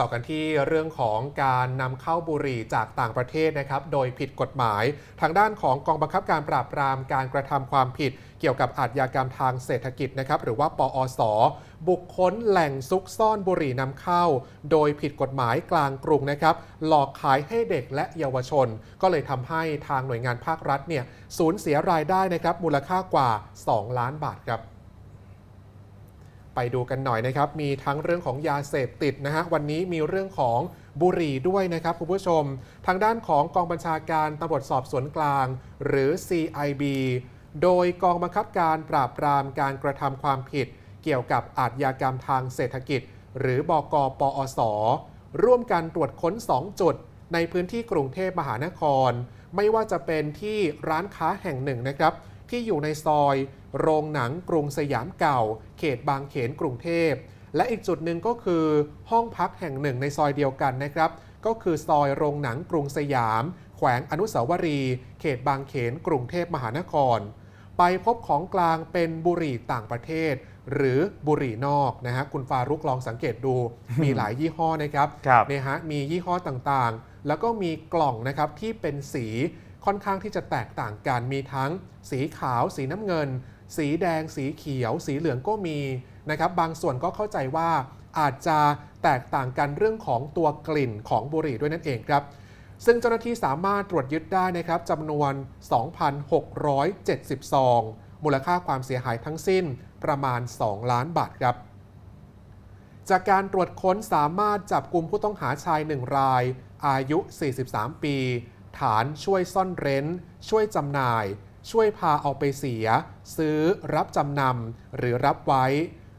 ต่อกันที่เรื่องของการนำเข้าบุหรี่จากต่างประเทศนะครับ โดยผิดกฎหมาย ทางด้านของกองบังคับการปราบปรามการกระทำความผิด เกี่ยวกับอาชญากรรมทางเศรษฐกิจนะครับ หรือว่าปอส บุคคลแหล่งซุกซ่อนบุหรี่นำเข้า โดยผิดกฎหมายกลางกรุงนะครับ หลอกขายให้เด็กและเยาวชน ก็เลยทำให้ทางหน่วยงานภาครัฐเนี่ยสูญเสียรายได้นะครับมูลค่ากว่า 2 ล้านบาทครับ ไปดูกันหน่อยนะครับ มีทั้งเรื่องของยาเสพติดนะฮะ วันนี้มีเรื่องของบุหรี่ด้วยนะครับคุณผู้ชม ทางด้านของกองบัญชาการตำรวจสอบสวนกลาง หรือ CIB โดยกองบังคับการปราบปรามการกระทำความผิด เกี่ยวกับอาชญากรรมทางเศรษฐกิจ หรือบกปอส ร่วมกันตรวจค้น 2 จุด ในพื้นที่กรุงเทพมหานคร ไม่ว่าจะเป็นที่ร้านค้าแห่งหนึ่งนะครับ ที่อยู่ในซอย โรงหนังกรุงสยามเก่า เขตบางเขนกรุงเทพ และอีกจุดหนึ่งก็คือห้องพักแห่งหนึ่งในซอยเดียวกันนะครับ ก็คือซอยโรงหนังกรุงสยาม แขวงอนุสาวรีย์เขตบางเขนกรุงเทพมหานคร ไปพบของกลางเป็นบุหรี่ต่างประเทศ หรือบุหรี่นอกนะฮะคุณฟารุกลองสังเกตดูมีหลายยี่ห้อนะครับครับ เนี่ยฮะมียี่ห้อต่างๆ แล้วก็มีกล่องนะครับที่เป็นสี ค่อนข้างที่จะแตกต่างกันมีทั้งสีขาว สีน้ำเงิน สีแดง สีเขียว สีเหลืองก็มีนะครับบางส่วนก็เข้าใจว่าอาจจะแตกต่างกันเรื่องของตัวกลิ่นของบุหรี่ด้วยนั่นเองครับ ซึ่งเจ้าหน้าที่สามารถตรวจยึดได้นะครับจำนวน 2,670ซองมูลค่าความเสียหายทั้งสิ้นประมาณ 2 ล้านบาทครับ จากการตรวจค้นสามารถจับกลุ่มผู้ต้องหาชายหนึ่งราย อายุ 43 ปี ฐานช่วยซ่อนเร้น ช่วยจำหน่าย ช่วยพาเอาไปเสีย ซื้อ รับจำนำหรือรับไว้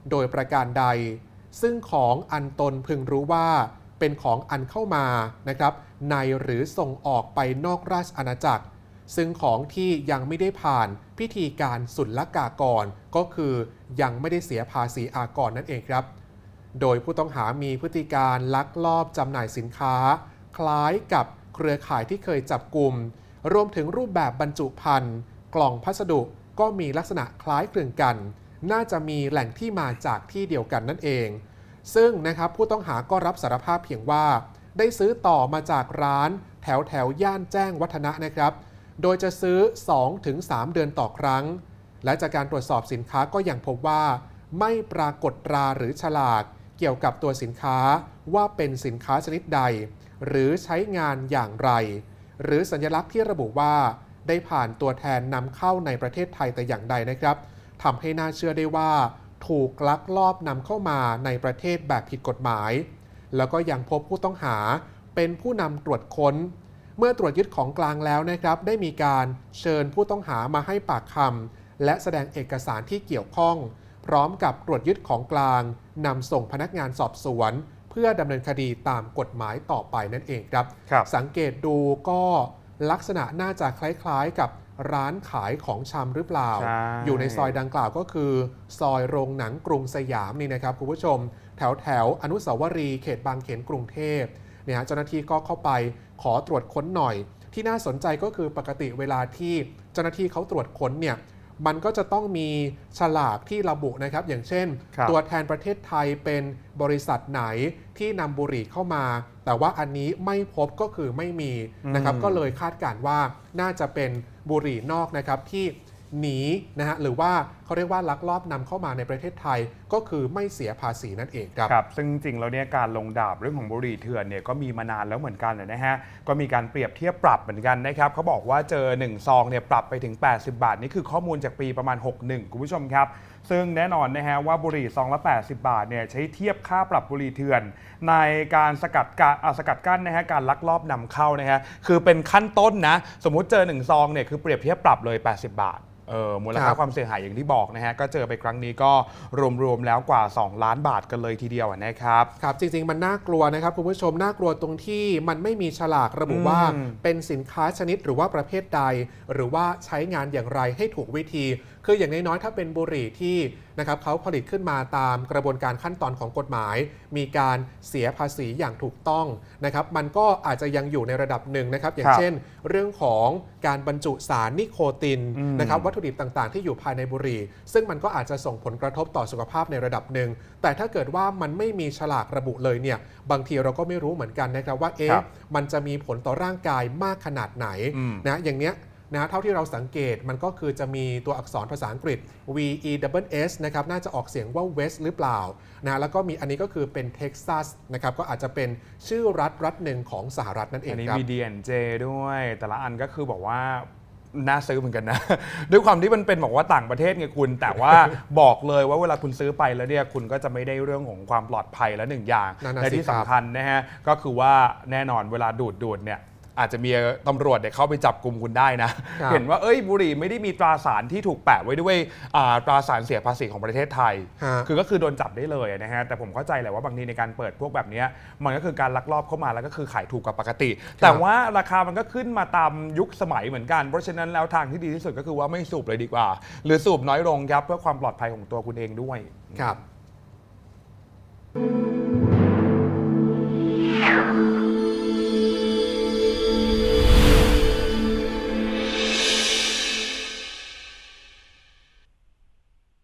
โดยประการใด ซึ่งของอันตนพึงรู้ว่า เป็นของอันเข้ามานะครับ ในหรือส่งออกไปนอกราชอาณาจักร ซึ่งของที่ยังไม่ได้ผ่านพิธีการศุลกากร ก็คือยังไม่ได้เสียภาษีอากรนั่นเองครับ โดยผู้ต้องหามีพฤติการลักลอบจำหน่ายสินค้า คล้ายกับ เครือข่ายที่เคยจับกลุ่ม รวมถึงรูปแบบบรรจุภัณฑ์กล่องพัสดุก็มีลักษณะคล้ายคลึงกัน น่าจะมีแหล่งที่มาจากที่เดียวกันนั่นเอง ซึ่งนะครับผู้ต้องหาก็รับสารภาพเพียงว่า ได้ซื้อต่อมาจากร้าน แถวแถวย่านแจ้งวัฒนะนะครับ โดยจะซื้อ 2-3 เดือนต่อครั้ง และจากการตรวจสอบสินค้าก็ยังพบว่า ไม่ปรากฏตราหรือฉลากเกี่ยวกับตัวสินค้าว่าเป็นสินค้าชนิดใด หรือใช้งานอย่างไร หรือสัญลักษณ์ที่ระบุว่า ได้ผ่านตัวแทนนำเข้าในประเทศไทยแต่อย่างใดนะครับทำให้น่าเชื่อได้ว่า ถูกลักลอบนำเข้ามาในประเทศแบบผิดกฎหมาย แล้วก็ยังพบผู้ต้องหาเป็นผู้นำตรวจค้น เมื่อตรวจยึดของกลางแล้วนะครับ ได้มีการเชิญผู้ต้องหามาให้ปากคำและแสดงเอกสารที่เกี่ยวข้อง พร้อมกับตรวจยึดของกลางนำส่งพนักงานสอบสวน เพื่อดำเนินคดีตามกฎหมายต่อไปนั่นเองครับครับ สังเกตดูก็ลักษณะน่าจะคล้ายๆกับร้านขายของชำหรือเปล่าใช่อยู่ในซอยดังกล่าวก็คือ ซอยโรงหนังกรุงสยามนี่นะครับคุณผู้ชม แถวแถวๆอนุสาวรีย์เขตบางเขนกรุงเทพเนี่ยฮะเจ้าหน้าที่ก็เข้าไปขอตรวจค้นหน่อย ที่น่าสนใจก็คือปกติเวลาที่เจ้าหน้าที่เขาตรวจค้นเนี่ย มันก็จะต้องมีฉลากที่ระบุนะครับ อย่างเช่นครับตัวแทนประเทศไทยเป็นบริษัทไหนที่นำบุหรี่เข้ามา แต่ว่าอันนี้ไม่พบก็คือไม่มีนะครับอืมก็เลยคาดการณ์ว่าน่าจะเป็นบุหรี่นอกนะครับที่ หนีนะฮะหรือว่าเขาเรียกว่าลักลอบนำเข้ามาในประเทศไทยก็คือไม่เสียภาษีนั่นเองครับ ครับ ซึ่งจริงแล้วเนี่ยการลงดาบเรื่องของบุหรี่เถื่อนเนี่ยก็มีมานานแล้วเหมือนกันนะฮะก็มีการเปรียบเทียบปรับเหมือนกันนะครับเขาบอกว่าเจอ 1 ซองเนี่ยปรับไปถึง 80 บาท นี่คือข้อมูลจากปีประมาณ 61 คุณผู้ชมครับซึ่งแน่นอนนะฮะว่าบุหรี่ซองละ 80 บาทเนี่ยใช้เทียบค่าปรับบุหรี่เถื่อน ในการสกัดกะอ่าสกัดกั้นนะฮะการลักลอบนำเข้านะฮะคือเป็นขั้นต้นนะสมมุติเจอ1ซองเนี่ยคือเปรียบเทียบปรับเลย 80 บาทเออมูลคค่ารับความเสียหายอย่างที่บอกนะฮะ ก็เจอไปครั้งนี้ก็รวมๆแล้วกว่า 2 ล้านบาทกันเลยทีเดียวนะครับ ครับ จริง ๆ มันน่ากลัวนะครับ คุณผู้ชมน่ากลัวตรงที่มันไม่มีฉลากระบุอืมว่าเป็นสินค้าชนิดหรือว่าประเภทใด หรือว่าใช้งานอย่างไรให้ถูกวิธี คืออย่างน้อยๆถ้าเป็นบุหรี่ที่นะครับเขาผลิตขึ้นมาตามกระบวนการขั้นตอนของกฎหมาย มีการเสียภาษีอย่างถูกต้องนะครับ มันก็อาจจะยังอยู่ในระดับหนึ่งนะครับ อย่างครับเช่น เรื่องของการบรรจุสารนิโคตินอืมนะครับวัตถุดิบต่างๆ ที่อยู่ภายในบุหรี่ ซึ่งมันก็อาจจะส่งผลกระทบต่อสุขภาพในระดับหนึ่ง แต่ถ้าเกิดว่ามันไม่มีฉลากระบุเลยเนี่ยบางทีเราก็ไม่รู้เหมือนกันนะครับว่าครัเอ๊ะบมันจะมีผลต่อร่างกายมากขนาดไหนอืมนะอย่างเนี้ย นะเท่าที่เราสังเกตมันก็คือจะมีตัวอักษรภาษาอังกฤษ V E W S นะครับน่าจะออกเสียงว่า West หรือเปล่านะแล้วก็มีอันนี้ก็คือเป็นเท็กซัสนะครับก็อาจจะเป็นชื่อรัฐรัฐหนึ่งของสหรัฐนั่นเออังนนี้ครับมี D&J ด้วย แต่ละอันก็คือบอกว่าน่าซื้อเหมือนกันนะ ด้วยความที่มันเป็นบอกว่าต่างประเทศไงคุณ แต่ว่าบอกเลยว่าเวลาคุณซื้อไปแล้วเนี่ยคุณก็จะไม่ได้เรื่องของความปลอดภัยแล้วหนึ่งอย่างนั่นน่ะและสิที่ครับสำคัญนะฮะก็คือว่าแน่นอนเวลาดูดดูดเนี่ย อาจจะมีตำรวจเนี่ยเข้าไปจับกลุ่มคุณได้นะครับเห็นว่าเอ้ยบุหรี่ไม่ได้มีตราสารที่ถูกแปะไว้ด้วยอ่าตราสารเสียภาษีของประเทศไทยฮะคือก็คือโดนจับได้เลยนะฮะแต่ผมเข้าใจแหละว่าบางทีในการเปิดพวกแบบเนี้ยมันก็คือการลักลอบเข้ามาแล้วก็คือขายถูกกว่าปกติ แต่ว่าราคามันก็ขึ้นมาตามยุคสมัยเหมือนกัน เพราะฉะนั้นแล้วทางที่ดีที่สุดก็คือว่าไม่สูบเลยดีกว่า หรือสูบน้อยลงครับเพื่อความปลอดภัยของตัวคุณเองด้วยครับ